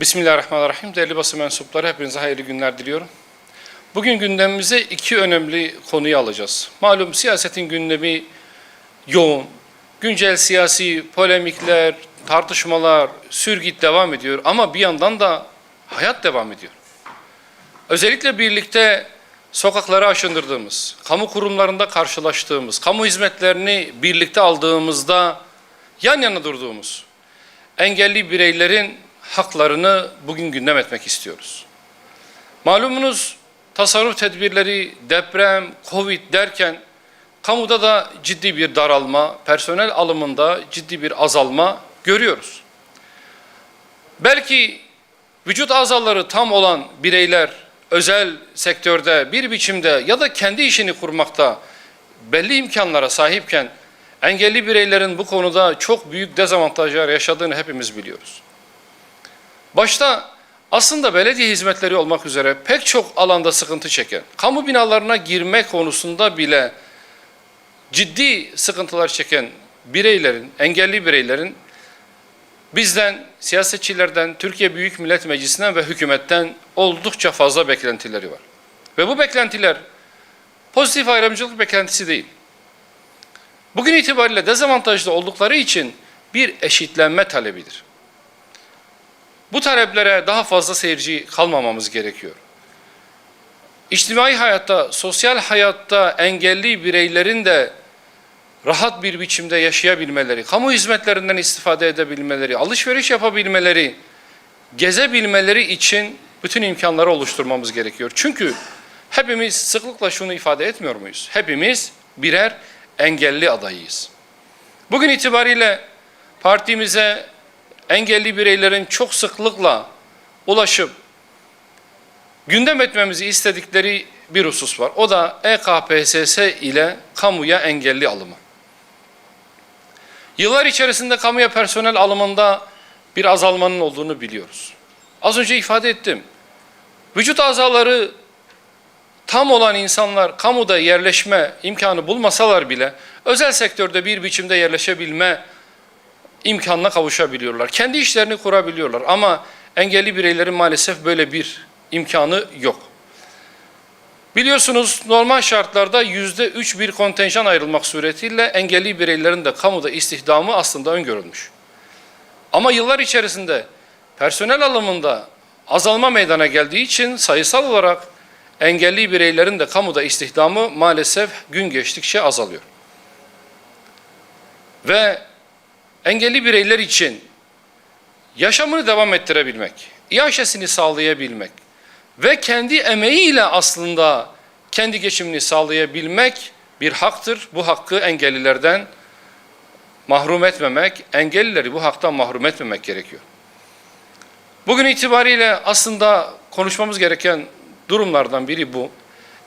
Bismillahirrahmanirrahim. Değerli basın mensupları hepinize hayırlı günler diliyorum. Bugün gündemimize iki önemli konuyu alacağız. Malum siyasetin gündemi yoğun. Güncel siyasi polemikler, tartışmalar, sürgüt devam ediyor ama bir yandan da hayat devam ediyor. Özellikle birlikte sokakları aşındırdığımız, kamu kurumlarında karşılaştığımız, kamu hizmetlerini birlikte aldığımızda yan yana durduğumuz engelli bireylerin haklarını bugün gündem etmek istiyoruz. Malumunuz tasarruf tedbirleri, deprem, covid derken kamuda da ciddi bir daralma, personel alımında ciddi bir azalma görüyoruz. Belki vücut azaları tam olan bireyler özel sektörde bir biçimde ya da kendi işini kurmakta belli imkanlara sahipken engelli bireylerin bu konuda çok büyük dezavantajlar yaşadığını hepimiz biliyoruz. Başta aslında belediye hizmetleri olmak üzere pek çok alanda sıkıntı çeken, kamu binalarına girme konusunda bile ciddi sıkıntılar çeken bireylerin, engelli bireylerin bizden, siyasetçilerden, Türkiye Büyük Millet Meclisi'nden ve hükümetten oldukça fazla beklentileri var. Ve bu beklentiler pozitif ayrımcılık beklentisi değil. Bugün itibariyle dezavantajlı oldukları için bir eşitlenme talebidir. Bu taleplere daha fazla seyirci kalmamamız gerekiyor. İçtimai hayatta, sosyal hayatta engelli bireylerin de rahat bir biçimde yaşayabilmeleri, kamu hizmetlerinden istifade edebilmeleri, alışveriş yapabilmeleri, gezebilmeleri için bütün imkanları oluşturmamız gerekiyor. Çünkü hepimiz sıklıkla şunu ifade etmiyor muyuz? Hepimiz birer engelli adayıyız. Bugün itibariyle partimize engelli bireylerin çok sıklıkla ulaşıp gündem etmemizi istedikleri bir husus var. O da EKPSS ile kamuya engelli alımı. Yıllar içerisinde kamuya personel alımında bir azalmanın olduğunu biliyoruz. Az önce ifade ettim. Vücut azaları tam olan insanlar kamuda yerleşme imkanı bulmasalar bile özel sektörde bir biçimde yerleşebilme imkanına kavuşabiliyorlar. Kendi işlerini kurabiliyorlar ama engelli bireylerin maalesef böyle bir imkanı yok. Biliyorsunuz normal şartlarda yüzde üç bir kontenjan ayrılmak suretiyle engelli bireylerin de kamuda istihdamı aslında öngörülmüş. Ama yıllar içerisinde personel alımında azalma meydana geldiği için sayısal olarak engelli bireylerin de kamuda istihdamı maalesef gün geçtikçe azalıyor. Ve engelli bireyler için yaşamını devam ettirebilmek, iaşesini sağlayabilmek ve kendi emeğiyle aslında kendi geçimini sağlayabilmek bir haktır. Bu hakkı engellilerden mahrum etmemek, engellileri bu haktan mahrum etmemek gerekiyor. Bugün itibariyle aslında konuşmamız gereken durumlardan biri bu.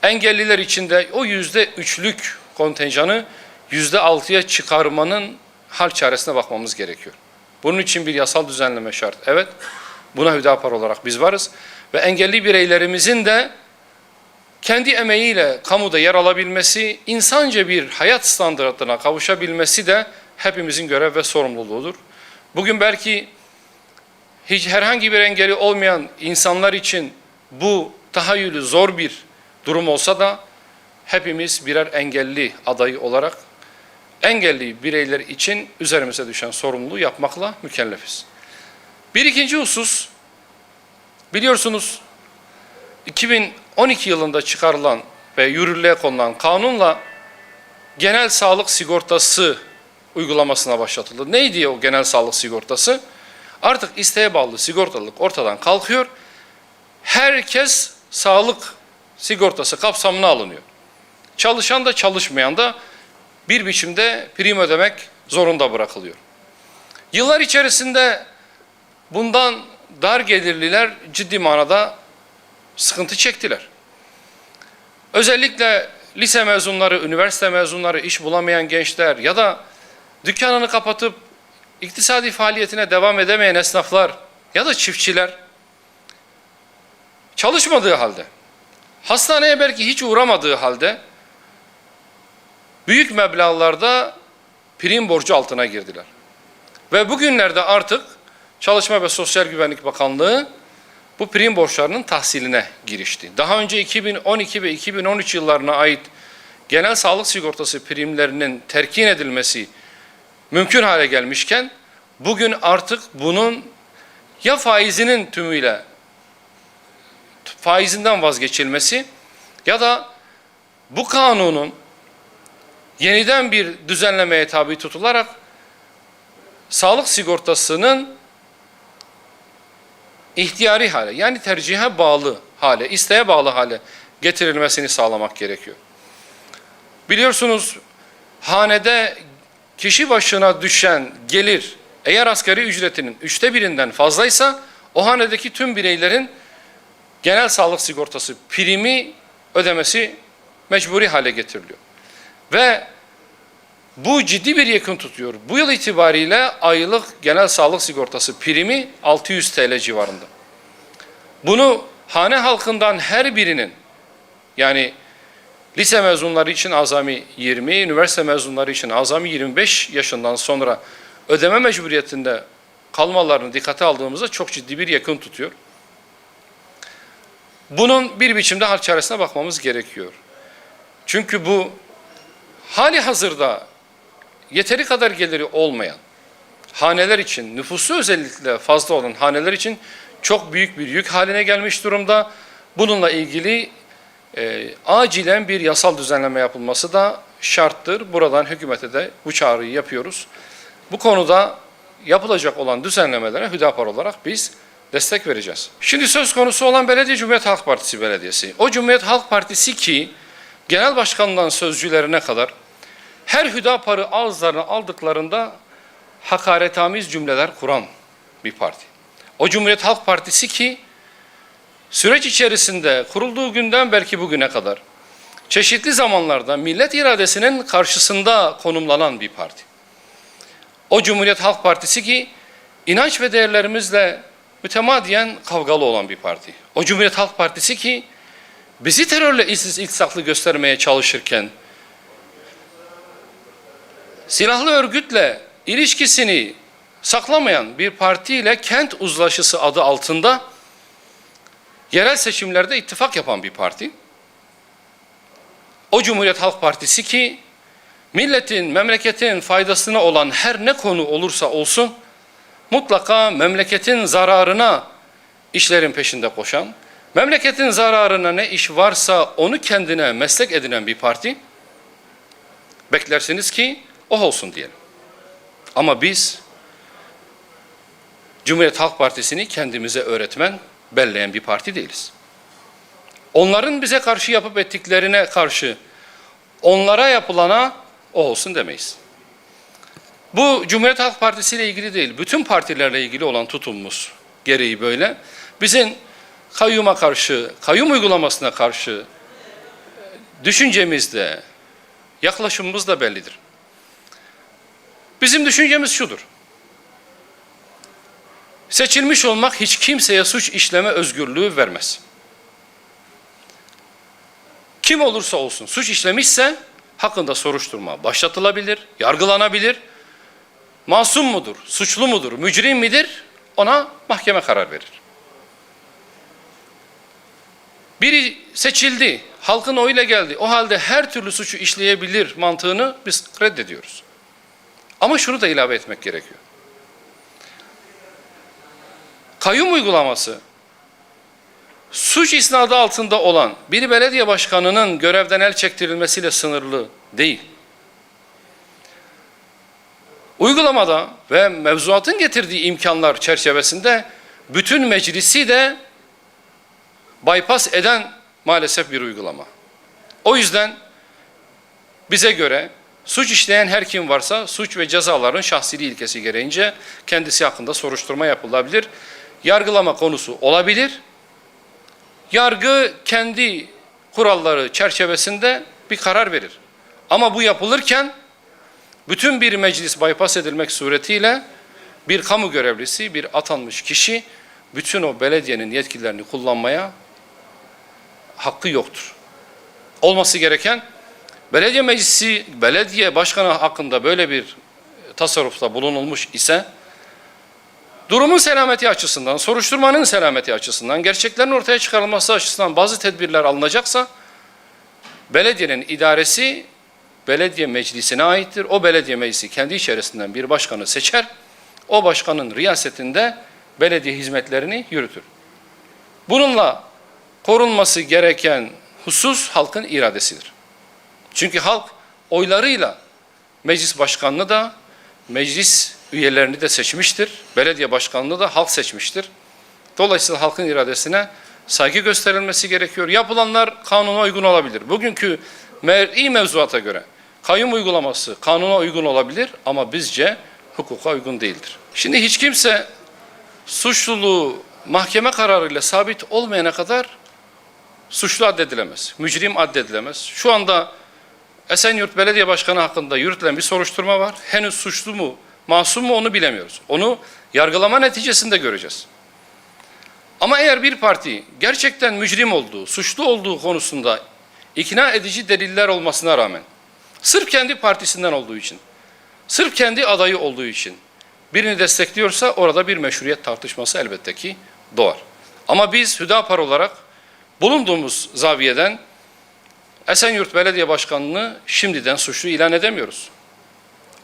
Engelliler içinde o yüzde üçlük kontenjanı yüzde altıya çıkarmanın hal çaresine bakmamız gerekiyor. Bunun için bir yasal düzenleme şart. Evet, buna Hüdapar olarak biz varız. Ve engelli bireylerimizin de kendi emeğiyle kamuda yer alabilmesi, insanca bir hayat standartına kavuşabilmesi de hepimizin görev ve sorumluluğudur. Bugün belki hiç herhangi bir engeli olmayan insanlar için bu tahayyülü zor bir durum olsa da hepimiz birer engelli adayı olarak engelli bireyler için üzerimize düşen sorumluluğu yapmakla mükellefiz. Bir ikinci husus, biliyorsunuz 2012 yılında çıkarılan ve yürürlüğe konulan kanunla genel sağlık sigortası uygulamasına başlatıldı. Neydi o genel sağlık sigortası? Artık isteğe bağlı sigortalılık ortadan kalkıyor. Herkes sağlık sigortası kapsamına alınıyor. Çalışan da çalışmayan da bir biçimde prim ödemek zorunda bırakılıyor. Yıllar içerisinde bundan dar gelirliler ciddi manada sıkıntı çektiler. Özellikle lise mezunları, üniversite mezunları, iş bulamayan gençler ya da dükkanını kapatıp iktisadi faaliyetine devam edemeyen esnaflar ya da çiftçiler çalışmadığı halde, hastaneye belki hiç uğramadığı halde büyük meblağlarda prim borcu altına girdiler. Ve bugünlerde artık Çalışma ve Sosyal Güvenlik Bakanlığı bu prim borçlarının tahsiline girişti. Daha önce 2012 ve 2013 yıllarına ait genel sağlık sigortası primlerinin terkin edilmesi mümkün hale gelmişken bugün artık bunun ya faizinin tümüyle faizinden vazgeçilmesi ya da bu kanunun yeniden bir düzenlemeye tabi tutularak sağlık sigortasının ihtiyari hale yani tercihe bağlı hale, isteğe bağlı hale getirilmesini sağlamak gerekiyor. Biliyorsunuz hanede kişi başına düşen gelir eğer asgari ücretinin üçte birinden fazlaysa o hanedeki tüm bireylerin genel sağlık sigortası primi ödemesi mecburi hale getiriliyor. Ve bu ciddi bir yakın tutuyor. Bu yıl itibariyle aylık genel sağlık sigortası primi 600 TL civarında. Bunu hane halkından her birinin yani lise mezunları için azami 20, üniversite mezunları için azami 25 yaşından sonra ödeme mecburiyetinde kalmalarını dikkate aldığımızda çok ciddi bir yakın tutuyor. Bunun bir biçimde hal çaresine bakmamız gerekiyor. Çünkü bu hali hazırda yeteri kadar geliri olmayan haneler için, nüfusu özellikle fazla olan haneler için çok büyük bir yük haline gelmiş durumda. Bununla ilgili e, acilen bir yasal düzenleme yapılması da şarttır. Buradan hükümete de bu çağrıyı yapıyoruz. Bu konuda yapılacak olan düzenlemelere Hüdapar olarak biz destek vereceğiz. Şimdi söz konusu olan belediye Cumhuriyet Halk Partisi belediyesi. O Cumhuriyet Halk Partisi ki genel başkanından sözcülerine kadar her Hüdapar'ı ağızlarına aldıklarında hakaretamiz cümleler kuran bir parti. O Cumhuriyet Halk Partisi ki süreç içerisinde kurulduğu günden belki bugüne kadar çeşitli zamanlarda millet iradesinin karşısında konumlanan bir parti. O Cumhuriyet Halk Partisi ki inanç ve değerlerimizle mütemadiyen kavgalı olan bir parti. O Cumhuriyet Halk Partisi ki bizi terörle iltisaklı göstermeye çalışırken silahlı örgütle ilişkisini saklamayan bir partiyle kent uzlaşısı adı altında yerel seçimlerde ittifak yapan bir parti. O Cumhuriyet Halk Partisi ki milletin, memleketin faydasına olan her ne konu olursa olsun mutlaka memleketin zararına işlerin peşinde koşan, memleketin zararına ne iş varsa onu kendine meslek edinen bir parti. Beklersiniz ki o olsun diyelim. Ama biz Cumhuriyet Halk Partisi'ni kendimize öğretmen, belleyen bir parti değiliz. Onların bize karşı yapıp ettiklerine karşı onlara yapılana o olsun demeyiz. Bu Cumhuriyet Halk Partisi ile ilgili değil, bütün partilerle ilgili olan tutumumuz gereği böyle. Bizim kayyuma karşı, kayyum uygulamasına karşı düşüncemiz de, yaklaşımımız da bellidir. Bizim düşüncemiz şudur. Seçilmiş olmak hiç kimseye suç işleme özgürlüğü vermez. Kim olursa olsun suç işlemişse hakkında soruşturma başlatılabilir, yargılanabilir. Masum mudur, suçlu mudur, mücrim midir ona mahkeme karar verir. Biri seçildi, halkın oyuyla geldi. O halde her türlü suçu işleyebilir mantığını biz reddediyoruz. Ama şunu da ilave etmek gerekiyor. Kayyum uygulaması suç isnadı altında olan bir belediye başkanının görevden el çektirilmesiyle sınırlı değil. Uygulamada ve mevzuatın getirdiği imkanlar çerçevesinde bütün meclisi de bypass eden maalesef bir uygulama. O yüzden bize göre suç işleyen her kim varsa suç ve cezaların şahsiliği ilkesi gereğince kendisi hakkında soruşturma yapılabilir. Yargılama konusu olabilir. Yargı kendi kuralları çerçevesinde bir karar verir. Ama bu yapılırken bütün bir meclis bypass edilmek suretiyle bir kamu görevlisi, bir atanmış kişi bütün o belediyenin yetkilerini kullanmaya hakkı yoktur. Olması gereken belediye meclisi, belediye başkanı hakkında böyle bir tasarrufta bulunulmuş ise durumun selameti açısından, soruşturmanın selameti açısından, gerçeklerin ortaya çıkarılması açısından bazı tedbirler alınacaksa, belediyenin idaresi belediye meclisine aittir. O belediye meclisi kendi içerisinden bir başkanı seçer. O başkanın riyasetinde belediye hizmetlerini yürütür. Bununla korunması gereken husus halkın iradesidir. Çünkü halk oylarıyla meclis başkanını da meclis üyelerini de seçmiştir. Belediye başkanını da halk seçmiştir. Dolayısıyla halkın iradesine saygı gösterilmesi gerekiyor. Yapılanlar kanuna uygun olabilir. Bugünkü mer'i mevzuata göre kayyum uygulaması kanuna uygun olabilir ama bizce hukuka uygun değildir. Şimdi hiç kimse suçluluğu mahkeme kararıyla sabit olmayana kadar suçlu addedilemez. Mücrim addedilemez. Şu anda Esenyurt Belediye Başkanı hakkında yürütülen bir soruşturma var. Henüz suçlu mu, masum mu onu bilemiyoruz. Onu yargılama neticesinde göreceğiz. Ama eğer bir parti gerçekten mücrim olduğu, suçlu olduğu konusunda ikna edici deliller olmasına rağmen, sırf kendi partisinden olduğu için, sırf kendi adayı olduğu için birini destekliyorsa orada bir meşruiyet tartışması elbette ki doğar. Ama biz Hüdapar olarak bulunduğumuz zaviyeden Esenyurt Belediye Başkanı'nı şimdiden suçlu ilan edemiyoruz.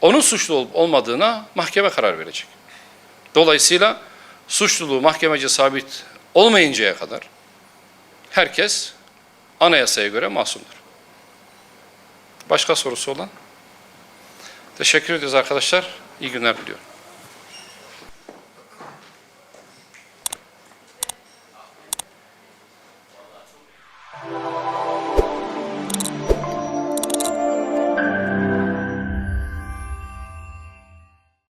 Onun suçlu olup olmadığına mahkeme karar verecek. Dolayısıyla suçluluğu mahkemece sabit olmayıncaya kadar herkes anayasaya göre masumdur. Başka sorusu olan? Teşekkür ediyoruz arkadaşlar. İyi günler diliyorum.